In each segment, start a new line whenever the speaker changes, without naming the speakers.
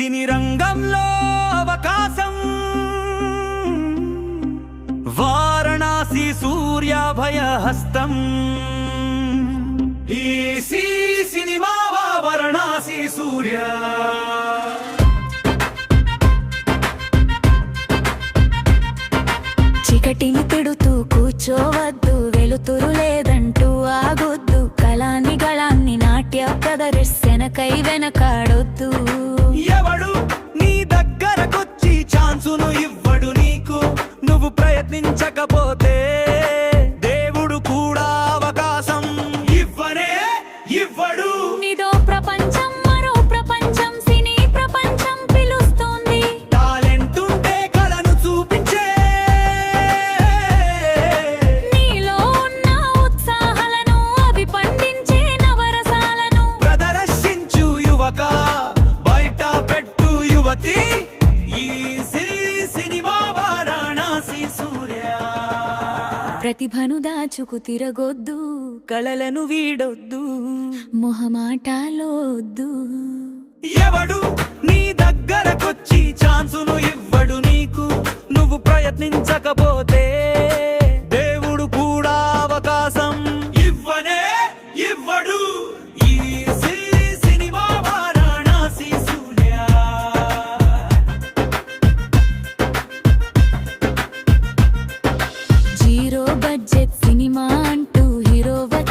సినీ రంగంలో అవకాశం. వారణాసి సూర్యాభయ హస్తం సినిమా వారణాసి సూర్య.
చీకటిని తిడుతూ కూర్చోవద్దు వెలుతురు లేదంటూ ఆగొద్దు. కళాన్ని గళాన్ని నాట్య ప్రదర్శనకై వెనకాడొద్దు.
ప్రయత్నించకపోతే
ప్రతిభను దాచుకు తిరగొద్దు
కళలను వీడొద్దు
మొహమాటాలోద్దు.
ఎవడు నీ దగ్గరకొచ్చి ఛాన్సును ఇవ్వడు నీకు.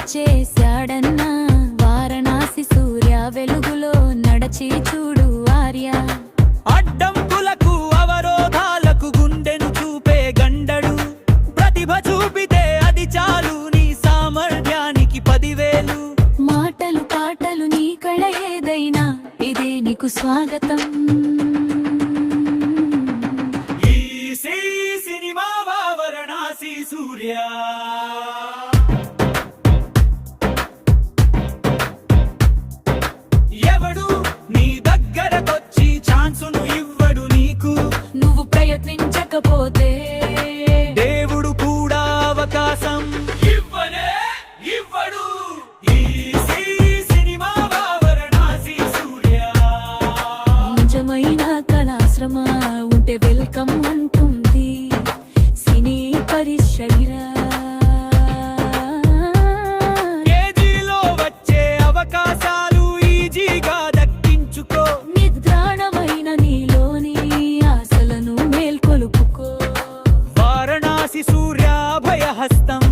హీరో వచ్చేశాడన్నా వారణాసి సూర్య వెలుగులో నడచి చూడు ఆర్య.
అడ్డంకులకు అవరోధాలకు గుండెను చూపే గండడు. ప్రతిభ చూపితే అది చాలు నీ సామర్థ్యానికి పదివేలు.
మాటలు పాటలు నీ కళ ఏదైనా ఇదే నీకు స్వాగతం.
అవకాశం. ఇవ్వనే ఇవ్వడు.
నిజమైన కళాశ్రమ ఉంటే వెల్కమ్ అంటుంది సినీ పరిశ్రమ
వారణాసి సూర్యాభయహస్తం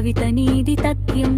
భవిత నీది తథ్యం.